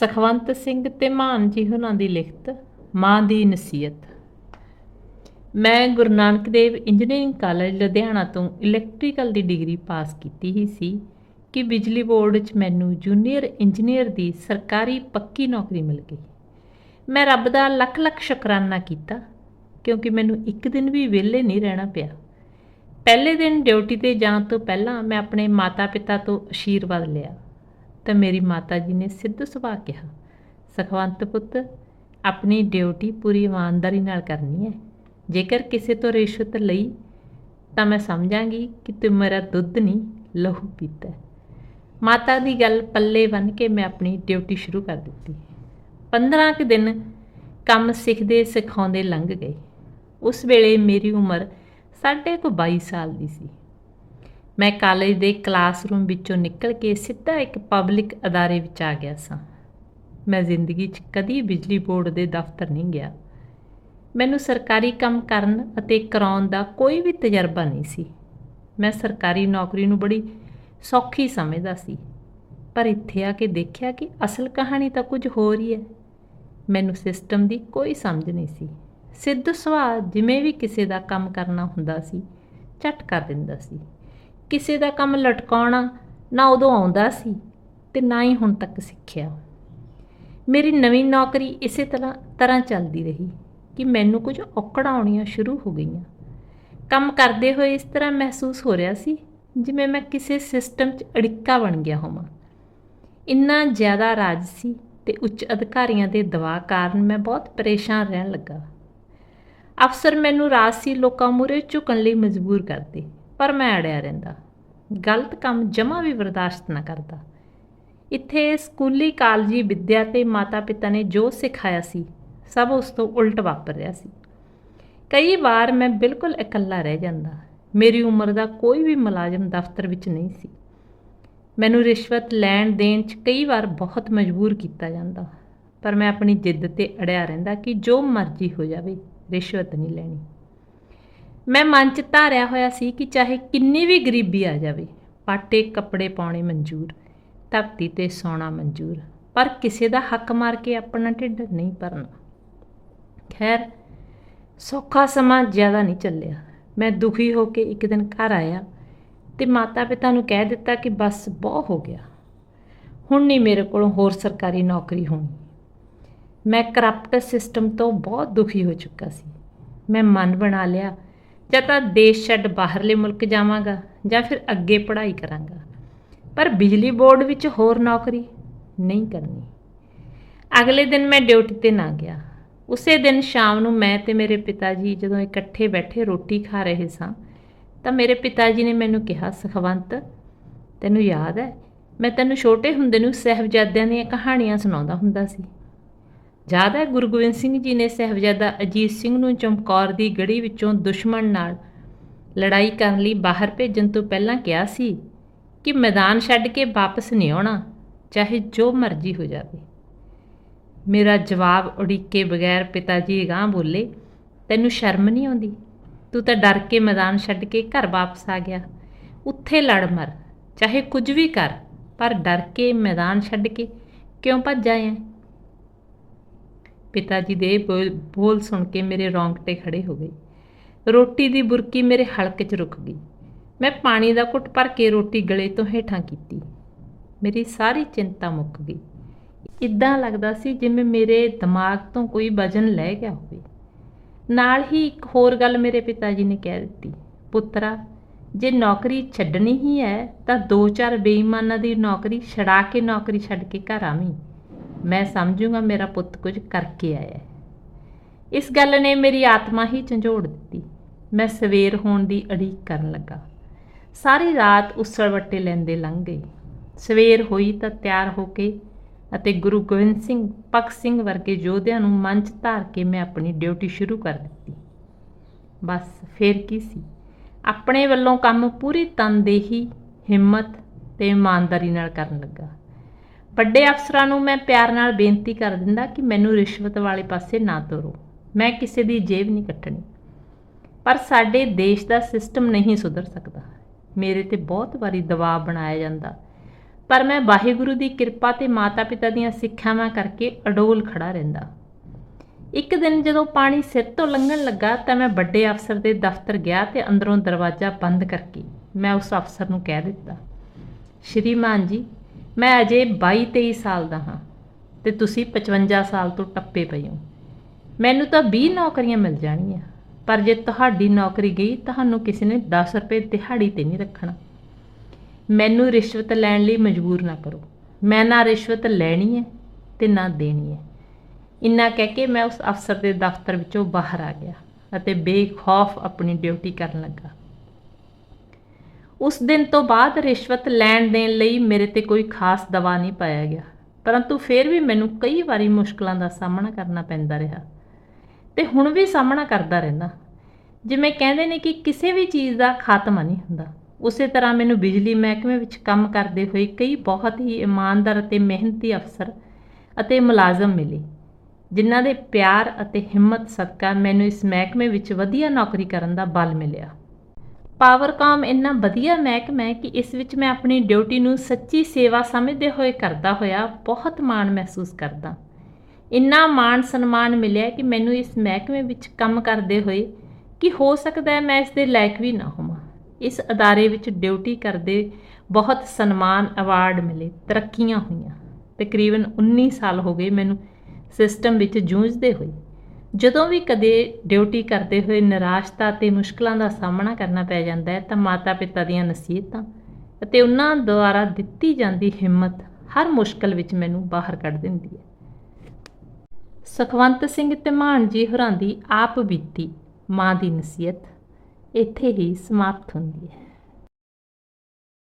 ਸਖਵੰਤ ਸਿੰਘ ਤੇ ਮਾਨ ਜੀ ਹੁਣਾਂ ਦੀ ਲਿਖਤ, ਮਾਂ ਦੀ ਨਸੀਹਤ। ਮੈਂ ਗੁਰੂ ਨਾਨਕ ਦੇਵ ਇੰਜੀਨੀਅਰਿੰਗ ਕਾਲਜ ਲੁਧਿਆਣਾ ਤੋਂ ਇਲੈਕਟ੍ਰੀਕਲ ਦੀ ਡਿਗਰੀ ਪਾਸ ਕੀਤੀ ਹੀ ਸੀ ਕਿ ਬਿਜਲੀ ਬੋਰਡ 'ਚ ਮੈਨੂੰ ਜੂਨੀਅਰ ਇੰਜੀਨੀਅਰ ਦੀ ਸਰਕਾਰੀ ਪੱਕੀ ਨੌਕਰੀ ਮਿਲ ਗਈ। ਮੈਂ ਰੱਬ ਦਾ ਲੱਖ ਲੱਖ ਸ਼ੁਕਰਾਨਾ ਕੀਤਾ, ਕਿਉਂਕਿ ਮੈਨੂੰ ਇੱਕ ਦਿਨ ਵੀ ਵਿਹਲੇ ਨਹੀਂ ਰਹਿਣਾ ਪਿਆ। ਪਹਿਲੇ ਦਿਨ ਡਿਊਟੀ ਤੇ ਜਾਣ ਤੋਂ ਪਹਿਲਾਂ ਮੈਂ ਆਪਣੇ ਮਾਤਾ-ਪਿਤਾ ਤੋਂ ਅਸ਼ੀਰਵਾਦ ਲਿਆ। ਤਾਂ ਮੇਰੀ ਮਾਤਾ ਜੀ ਨੇ ਸਿੱਧ ਸੁਭਾਅ ਕਿਹਾ, ਸਖਵੰਤ ਪੁੱਤ, ਆਪਣੀ ਡਿਊਟੀ ਪੂਰੀ ਇਮਾਨਦਾਰੀ ਨਾਲ ਕਰਨੀ ਹੈ। ਜੇਕਰ ਕਿਸੇ ਤੋਂ ਰਿਸ਼ਵਤ ਲਈ, ਤਾਂ ਮੈਂ ਸਮਝਾਂਗੀ ਕਿ ਤੂੰ ਮੇਰਾ ਦੁੱਧ ਨਹੀਂ, ਲਹੂ ਪੀਤਾ ਮਾਤਾ ਦੀ ਗੱਲ ਪੱਲੇ ਬੰਨ ਕੇ ਮੈਂ ਆਪਣੀ ਡਿਊਟੀ ਸ਼ੁਰੂ ਕਰ ਦਿੱਤੀ 15 ਕੁ ਦਿਨ ਕੰਮ ਸਿੱਖਦੇ ਸਿਖਾਉਂਦੇ ਲੰਘ ਗਏ। ਉਸ ਵੇਲੇ ਮੇਰੀ ਉਮਰ ਸਾਢੇ ਕੁ 22 ਸਾਲ ਦੀ ਸੀ। ਮੈਂ ਕਾਲਜ ਦੇ ਕਲਾਸਰੂਮ ਵਿੱਚੋਂ ਨਿਕਲ ਕੇ ਸਿੱਧਾ ਇੱਕ ਪਬਲਿਕ ਅਦਾਰੇ ਵਿੱਚ ਆ ਗਿਆ ਸਾਂ। ਮੈਂ ਜ਼ਿੰਦਗੀ 'ਚ ਕਦੀ ਬਿਜਲੀ ਬੋਰਡ ਦੇ ਦਫ਼ਤਰ ਨਹੀਂ ਗਿਆ। ਮੈਨੂੰ ਸਰਕਾਰੀ ਕੰਮ ਕਰਨ ਅਤੇ ਕਰਾਉਣ ਦਾ ਕੋਈ ਵੀ ਤਜਰਬਾ ਨਹੀਂ ਸੀ। ਮੈਂ ਸਰਕਾਰੀ ਨੌਕਰੀ ਨੂੰ ਬੜੀ ਸੌਖੀ ਸਮਝਦਾ ਸੀ, ਪਰ ਇੱਥੇ ਆ ਕੇ ਦੇਖਿਆ ਕਿ ਅਸਲ ਕਹਾਣੀ ਤਾਂ ਕੁਝ ਹੋਰ ਹੀ ਹੈ। ਮੈਨੂੰ ਸਿਸਟਮ ਦੀ ਕੋਈ ਸਮਝ ਨਹੀਂ ਸੀ। ਸਿੱਧ ਸੁਭਾਅ ਜਿਵੇਂ ਵੀ ਕਿਸੇ ਦਾ ਕੰਮ ਕਰਨਾ ਹੁੰਦਾ ਸੀ, ਝਟ ਕਰ ਦਿੰਦਾ ਸੀ। ਕਿਸੇ ਦਾ ਕੰਮ ਲਟਕਾਉਣਾ ਨਾ ਉਦੋਂ ਆਉਂਦਾ ਸੀ ਤੇ ਨਾ ਹੀ ਹੁਣ ਤੱਕ ਸਿੱਖਿਆ। ਮੇਰੀ ਨਵੀਂ ਨੌਕਰੀ ਇਸੇ ਤਰ੍ਹਾਂ ਤਰ੍ਹਾਂ ਚੱਲਦੀ ਰਹੀ ਕਿ ਮੈਨੂੰ ਕੁਝ ਔਕੜਾਂ ਆਉਣੀਆਂ ਸ਼ੁਰੂ ਹੋ ਗਈਆਂ। ਕੰਮ ਕਰਦੇ ਹੋਏ ਇਸ ਤਰ੍ਹਾਂ ਮਹਿਸੂਸ ਹੋ ਰਿਹਾ ਸੀ ਜਿਵੇਂ ਮੈਂ ਕਿਸੇ ਸਿਸਟਮ 'ਚ ਅੜਿੱਕਾ ਬਣ ਗਿਆ ਹੋਵਾਂ। ਇੰਨਾ ਜ਼ਿਆਦਾ ਰਾਜ ਸੀ ਤੇ ਉੱਚ ਅਧਿਕਾਰੀਆਂ ਦੇ ਦਬਾਅ ਕਾਰਨ ਮੈਂ ਬਹੁਤ ਪਰੇਸ਼ਾਨ ਰਹਿਣ ਲੱਗਾ। ਅਫਸਰ ਮੈਨੂੰ ਰਾਜਸੀ ਲੋਕਾਂ ਮੂਹਰੇ ਝੁਕਣ ਲਈ ਮਜਬੂਰ ਕਰਦੇ। ਪਰ ਮੈਂ ਅੜਿਆ ਰਹਿੰਦਾ। ਗਲਤ ਕੰਮ ਜਮਾ ਵੀ ਬਰਦਾਸ਼ਤ ਨਾ ਕਰਦਾ। ਇੱਥੇ ਸਕੂਲੀ ਕਾਲਜੀ ਵਿੱਦਿਆ ਤੇ ਮਾਤਾ-ਪਿਤਾ ਨੇ ਜੋ ਸਿਖਾਇਆ ਸੀ, ਸਭ ਉਸ ਤੋਂ ਉਲਟ ਵਾਪਰ ਰਿਹਾ ਸੀ। ਕਈ ਵਾਰ ਮੈਂ ਬਿਲਕੁਲ ਇਕੱਲਾ ਰਹਿ ਜਾਂਦਾ। ਮੇਰੀ ਉਮਰ ਦਾ ਕੋਈ ਵੀ ਮੁਲਾਜ਼ਮ ਦਫ਼ਤਰ ਵਿੱਚ ਨਹੀਂ ਸੀ। ਮੈਨੂੰ ਰਿਸ਼ਵਤ ਲੈਣ ਦੇਣ 'ਚ ਕਈ ਵਾਰ ਬਹੁਤ ਮਜਬੂਰ ਕੀਤਾ ਜਾਂਦਾ। ਪਰ ਮੈਂ ਆਪਣੀ ਜਿੱਦ ਤੇ ਅੜਿਆ ਰਹਿੰਦਾ ਕਿ ਜੋ ਮਰਜ਼ੀ ਹੋ ਜਾਵੇ, ਰਿਸ਼ਵਤ ਨਹੀਂ ਲੈਣੀ। ਮੈਂ ਮਨ 'ਚ ਧਾਰਿਆ ਹੋਇਆ ਸੀ ਕਿ ਚਾਹੇ ਕਿੰਨੀ ਵੀ ਗਰੀਬੀ ਆ ਜਾਵੇ, ਪਾਟੇ ਕੱਪੜੇ ਪਾਉਣੇ ਮਨਜ਼ੂਰ, ਧਰਤੀ ਤੇ ਸੌਣਾ ਮਨਜ਼ੂਰ, ਪਰ ਕਿਸੇ ਦਾ ਹੱਕ ਮਾਰ ਕੇ ਆਪਣਾ ਢਿੱਡ ਨਹੀਂ ਭਰਨਾ। ਖੈਰ, ਸੌਖਾ ਸਮਾਂ ਜ਼ਿਆਦਾ ਨਹੀਂ ਚੱਲਿਆ। ਮੈਂ ਦੁਖੀ ਹੋ ਕੇ ਇੱਕ ਦਿਨ ਘਰ ਆਇਆ ਤੇ ਮਾਤਾ-ਪਿਤਾ ਨੂੰ ਕਹਿ ਦਿੱਤਾ ਕਿ ਬਸ ਬਹੁਤ ਹੋ ਗਿਆ। ਹੁਣ ਨਹੀਂ ਮੇਰੇ ਕੋਲੋਂ ਹੋਰ ਸਰਕਾਰੀ ਨੌਕਰੀ ਹੋਣੀ। ਮੈਂ ਕਰਪਟ ਸਿਸਟਮ ਤੋਂ ਬਹੁਤ ਦੁਖੀ ਹੋ ਚੁੱਕਾ ਸੀ। ਮੈਂ ਮਨ ਬਣਾ ਲਿਆ ਜਾਂ ਤਾਂ ਦੇਸ਼ ਛੱਡ ਬਾਹਰਲੇ ਮੁਲਕ ਜਾਵਾਂਗਾ ਜਾਂ ਫਿਰ ਅੱਗੇ ਪੜ੍ਹਾਈ ਕਰਾਂਗਾ। ਪਰ ਬਿਜਲੀ ਬੋਰਡ ਵਿੱਚ ਹੋਰ ਨੌਕਰੀ ਨਹੀਂ ਕਰਨੀ। ਅਗਲੇ ਦਿਨ ਮੈਂ ਡਿਊਟੀ ਤੇ ਨਾ ਗਿਆ। ਉਸੇ ਦਿਨ ਸ਼ਾਮ ਨੂੰ ਮੈਂ ਤੇ ਮੇਰੇ ਪਿਤਾ ਜੀ ਜਦੋਂ ਇਕੱਠੇ ਬੈਠੇ ਰੋਟੀ ਖਾ ਰਹੇ ਸਾਂ, ਤਾਂ ਮੇਰੇ ਪਿਤਾ ਜੀ ਨੇ ਮੈਨੂੰ ਕਿਹਾ, ਸੁਖਵੰਤ, ਤੈਨੂੰ ਯਾਦ ਹੈ, ਮੈਂ ਤੈਨੂੰ ਛੋਟੇ ਹੁੰਦੇ ਨੂੰ ਸਹਿਬਜ਼ਾਦਿਆਂ ਦੀਆਂ ਕਹਾਣੀਆਂ ਸੁਣਾਉਂਦਾ ਹੁੰਦਾ ਸੀ। ਜ਼ਿਆਦਾ ਗੁਰੂ ਗੋਬਿੰਦ ਸਿੰਘ ਜੀ ਨੇ ਸਹਿਬਜ਼ਾਦਾ ਅਜੀਤ ਸਿੰਘ ਨੂੰ ਚਮਕੌਰ ਦੀ ਗੜੀ ਵਿੱਚੋਂ ਦੁਸ਼ਮਣ ਨਾਲ ਲੜਾਈ ਕਰਨ ਲਈ ਬਾਹਰ ਭੇਜਣ ਤੋਂ ਪਹਿਲਾਂ ਕਿਹਾ ਸੀ ਕਿ ਮੈਦਾਨ ਛੱਡ ਕੇ ਵਾਪਸ ਨਹੀਂ ਆਉਣਾ, ਚਾਹੇ ਜੋ ਮਰਜ਼ੀ ਹੋ ਜਾਵੇ। ਮੇਰਾ ਜਵਾਬ ਉਡੀਕੇ ਬਗੈਰ ਪਿਤਾ ਜੀ ਗਾਂ ਬੋਲੇ, ਤੈਨੂੰ ਸ਼ਰਮ ਨਹੀਂ ਆਉਂਦੀ? ਤੂੰ ਤਾਂ ਡਰ ਕੇ ਮੈਦਾਨ ਛੱਡ ਕੇ ਘਰ ਵਾਪਸ ਆ ਗਿਆ। ਉੱਥੇ ਲੜ ਮਰ, ਚਾਹੇ ਕੁਝ ਵੀ ਕਰ, ਪਰ ਡਰ ਕੇ ਮੈਦਾਨ ਛੱਡ ਕੇ ਕਿਉਂ ਭੱਜ ਆਇਆ? ਪਿਤਾ ਜੀ ਦੇ ਬੋਲ ਬੋਲ ਸੁਣ ਕੇ ਮੇਰੇ ਰੌਂਗਟੇ ਖੜੇ ਹੋ ਗਏ। ਰੋਟੀ ਦੀ ਬੁਰਕੀ ਮੇਰੇ ਹਲਕ 'ਚ ਰੁਕ ਗਈ। ਮੈਂ ਪਾਣੀ ਦਾ ਘੁੱਟ ਭਰ ਕੇ ਰੋਟੀ ਗਲੇ ਤੋਂ ਹੇਠਾਂ ਕੀਤੀ। ਮੇਰੀ ਸਾਰੀ ਚਿੰਤਾ ਮੁੱਕ ਗਈ। ਇਦਾਂ ਲੱਗਦਾ ਸੀ ਜਿਵੇਂ ਮੇਰੇ ਦਿਮਾਗ ਤੋਂ ਕੋਈ ਵਜਨ ਲੈ ਗਿਆ ਹੋਵੇ। ਨਾਲ ਹੀ ਇੱਕ ਹੋਰ ਗੱਲ ਮੇਰੇ ਪਿਤਾ ਜੀ ਨੇ ਕਹਿ ਦਿੱਤੀ। ਪੁੱਤਰਾ, ਜੇ ਨੌਕਰੀ ਛੱਡਣੀ ਹੀ ਹੈ, ਤਾਂ ਦੋ ਚਾਰ ਬੇਈਮਾਨਾਂ ਦੀ ਨੌਕਰੀ ਛੜਾ ਕੇ ਨੌਕਰੀ ਛੱਡ ਕੇ ਘਰ ਆਵੀਂ। ਮੈਂ ਸਮਝੂਗਾ ਮੇਰਾ ਪੁੱਤ ਕੁਝ ਕਰਕੇ ਆਇਆ ਇਸ ਗੱਲ ਨੇ ਮੇਰੀ ਆਤਮਾ ਹੀ ਝੰਜੋੜ ਦਿੱਤੀ। ਮੈਂ ਸਵੇਰ ਹੋਣ ਦੀ ਅੜੀਕ ਕਰਨ ਲੱਗਾ। ਸਾਰੀ ਰਾਤ ਉਸਲ ਵੱਟੇ ਲੈਂਦੇ ਲੰਘ ਗਈ ਸਵੇਰ ਹੋਈ ਤਾਂ ਤਿਆਰ ਹੋ ਕੇ ਅਤੇ ਗੁਰੂ ਗੋਬਿੰਦ ਸਿੰਘ ਪਖ ਸਿੰਘ ਵਰਗੇ ਯੋਧਿਆਂ ਨੂੰ ਮੰਚ ਧਾਰ ਕੇ ਮੈਂ ਆਪਣੀ ਡਿਊਟੀ ਸ਼ੁਰੂ ਕਰ ਦਿੱਤੀ। ਬਸ ਫੇਰ ਕੀ ਸੀ? ਆਪਣੇ ਵੱਲੋਂ ਕੰਮ ਪੂਰੀ ਤਨਦੇਹੀ ਹਿੰਮਤ ਤੇ ਇਮਾਨਦਾਰੀ ਨਾਲ ਕਰਨ ਲੱਗਾ। ਵੱਡੇ ਅਫਸਰਾਂ ਨੂੰ ਮੈਂ ਪਿਆਰ ਨਾਲ ਬੇਨਤੀ ਕਰ ਦਿੰਦਾ ਕਿ ਮੈਨੂੰ ਰਿਸ਼ਵਤ ਵਾਲੇ ਪਾਸੇ ਨਾ ਤੋਰੋ। ਮੈਂ ਕਿਸੇ ਦੀ ਜੇਬ ਨਹੀਂ ਕੱਟਣੀ। ਪਰ ਸਾਡੇ ਦੇਸ਼ ਦਾ ਸਿਸਟਮ ਨਹੀਂ ਸੁਧਰ ਸਕਦਾ। ਮੇਰੇ ਤੇ ਬਹੁਤ ਵਾਰੀ ਦਬਾਅ ਬਣਾਇਆ ਜਾਂਦਾ। ਪਰ ਮੈਂ ਵਾਹਿਗੁਰੂ ਦੀ ਕਿਰਪਾ ਤੇ ਮਾਤਾ-ਪਿਤਾ ਦੀਆਂ ਸਿੱਖਿਆਵਾਂ ਕਰਕੇ ਅਡੋਲ ਖੜਾ ਰਹਿੰਦਾ। ਇੱਕ ਦਿਨ ਜਦੋਂ ਪਾਣੀ ਸਿਰ ਤੋਂ ਲੰਘਣ ਲੱਗਾ ਤਾਂ ਮੈਂ ਵੱਡੇ ਅਫਸਰ ਦੇ ਦਫ਼ਤਰ ਗਿਆ ਤੇ ਅੰਦਰੋਂ ਦਰਵਾਜ਼ਾ ਬੰਦ ਕਰਕੇ ਮੈਂ ਉਸ ਅਫਸਰ ਨੂੰ ਕਹਿ ਦਿੱਤਾ, ਸ਼੍ਰੀਮਾਨ ਜੀ ਮੈਂ ਅਜੇ 22-23 ਸਾਲ ਦਾ ਹਾਂ ਤੇ ਤੁਸੀਂ 55 ਸਾਲ ਤੋਂ ਟੱਪੇ ਪਏ ਹੋ। ਮੈਨੂੰ ਤਾਂ 20 ਨੌਕਰੀਆਂ ਮਿਲ ਜਾਣਗੀਆਂ, ਪਰ ਜੇ ਤੁਹਾਡੀ ਨੌਕਰੀ ਗਈ, ਤੁਹਾਨੂੰ ਕਿਸੇ ਨੇ 10 ਰੁਪਏ ਦਿਹਾੜੀ ਤੇ ਨਹੀਂ ਰੱਖਣਾ। ਮੈਨੂੰ ਰਿਸ਼ਵਤ ਲੈਣ ਲਈ ਮਜਬੂਰ ਨਾ ਕਰੋ। ਮੈਂ ਨਾ ਰਿਸ਼ਵਤ ਲੈਣੀ ਹੈ ਤੇ ਨਾ ਦੇਣੀ ਹੈ। ਇੰਨਾ ਕਹਿ ਕੇ ਮੈਂ ਉਸ ਅਫਸਰ ਦੇ ਦਫ਼ਤਰ ਵਿੱਚੋਂ ਬਾਹਰ ਆ ਗਿਆ ਅਤੇ ਬੇਖੌਫ ਆਪਣੀ ਡਿਊਟੀ ਕਰਨ ਲੱਗਾ। ਉਸ ਦਿਨ ਤੋਂ ਬਾਅਦ ਰਿਸ਼ਵਤ ਲੈਣ ਦੇਣ ਲਈ ਮੇਰੇ ਤੇ ਕੋਈ ਖਾਸ ਦਬਾਅ ਨਹੀਂ ਪਾਇਆ ਗਿਆ। ਪਰੰਤੂ ਫਿਰ ਵੀ ਮੈਨੂੰ ਕਈ ਵਾਰੀ ਮੁਸ਼ਕਲਾਂ ਦਾ ਸਾਹਮਣਾ ਕਰਨਾ ਪੈਂਦਾ ਰਿਹਾ ਤੇ ਹੁਣ ਵੀ ਸਾਹਮਣਾ ਕਰਦਾ ਰਹਿੰਦਾ। ਜਿਵੇਂ ਕਹਿੰਦੇ ਨੇ ਕਿ ਕਿਸੇ ਵੀ ਚੀਜ਼ ਦਾ ਖਾਤਮਾ ਨਹੀਂ ਹੁੰਦਾ। ਉਸੇ ਤਰ੍ਹਾਂ ਮੈਨੂੰ ਬਿਜਲੀ ਮਹਿਕਮੇ ਵਿੱਚ ਕੰਮ ਕਰਦੇ ਹੋਏ ਕਈ ਬਹੁਤ ਹੀ ਇਮਾਨਦਾਰ ਅਤੇ ਮਿਹਨਤੀ ਅਫਸਰ ਅਤੇ ਮੁਲਾਜ਼ਮ ਮਿਲੇ, ਜਿਨ੍ਹਾਂ ਦੇ ਪਿਆਰ ਅਤੇ ਹਿੰਮਤ ਸਦਕਾ ਮੈਨੂੰ ਇਸ ਮਹਿਕਮੇ ਵਿੱਚ ਵਧੀਆ ਨੌਕਰੀ ਕਰਨ ਦਾ ਬਲ ਮਿਲਿਆ। ਪਾਵਰਕਾਮ ਇੰਨਾ ਵਧੀਆ ਮਹਿਕਮਾ ਹੈ ਕਿ ਇਸ ਵਿੱਚ ਮੈਂ ਆਪਣੀ ਡਿਊਟੀ ਨੂੰ ਸੱਚੀ ਸੇਵਾ ਸਮਝਦੇ ਹੋਏ ਕਰਦਾ ਹੋਇਆ ਬਹੁਤ ਮਾਣ ਮਹਿਸੂਸ ਕਰਦਾ। ਇੰਨਾ ਮਾਣ ਸਨਮਾਨ ਮਿਲਿਆ ਕਿ ਮੈਨੂੰ ਇਸ ਮਹਿਕਮੇ ਵਿੱਚ ਕੰਮ ਕਰਦੇ ਹੋਏ ਕਿ ਹੋ ਸਕਦਾ ਹੈ ਮੈਂ ਇਸ ਦੇ ਲਾਇਕ ਵੀ ਨਾ ਹੋਵਾਂ। ਇਸ ਅਦਾਰੇ ਵਿੱਚ ਡਿਊਟੀ ਕਰਦੇ ਬਹੁਤ ਸਨਮਾਨ ਅਵਾਰਡ ਮਿਲੇ, ਤਰੱਕੀਆਂ ਹੋਈਆਂ। ਤਕਰੀਬਨ 19 ਸਾਲ ਹੋ ਗਏ ਮੈਨੂੰ ਸਿਸਟਮ ਵਿੱਚ ਜੂਝਦੇ ਹੋਏ। ਜਦੋਂ ਵੀ ਕਦੇ ਡਿਊਟੀ ਕਰਦੇ ਹੋਏ ਨਿਰਾਸ਼ਤਾ ਤੇ ਮੁਸ਼ਕਲਾਂ ਦਾ ਸਾਹਮਣਾ ਕਰਨਾ ਪੈ ਜਾਂਦਾ ਹੈ, ਤਾਂ ਮਾਤਾ-ਪਿਤਾ ਦੀਆਂ ਨਸੀਹਤਾਂ ਅਤੇ ਉਹਨਾਂ ਦੁਆਰਾ ਦਿੱਤੀ ਜਾਂਦੀ ਹਿੰਮਤ ਹਰ ਮੁਸ਼ਕਲ ਵਿੱਚ ਮੈਨੂੰ ਬਾਹਰ ਕੱਢ ਦਿੰਦੀ ਹੈ। ਸੁਖਵੰਤ ਸਿੰਘ ਧਮਾਨ ਜੀ ਹੋਰਾਂ ਦੀ ਆਪ ਬੀਤੀ ਮਾਂ ਦੀ ਨਸੀਹਤ ਇੱਥੇ ਹੀ ਸਮਾਪਤ ਹੁੰਦੀ ਹੈ।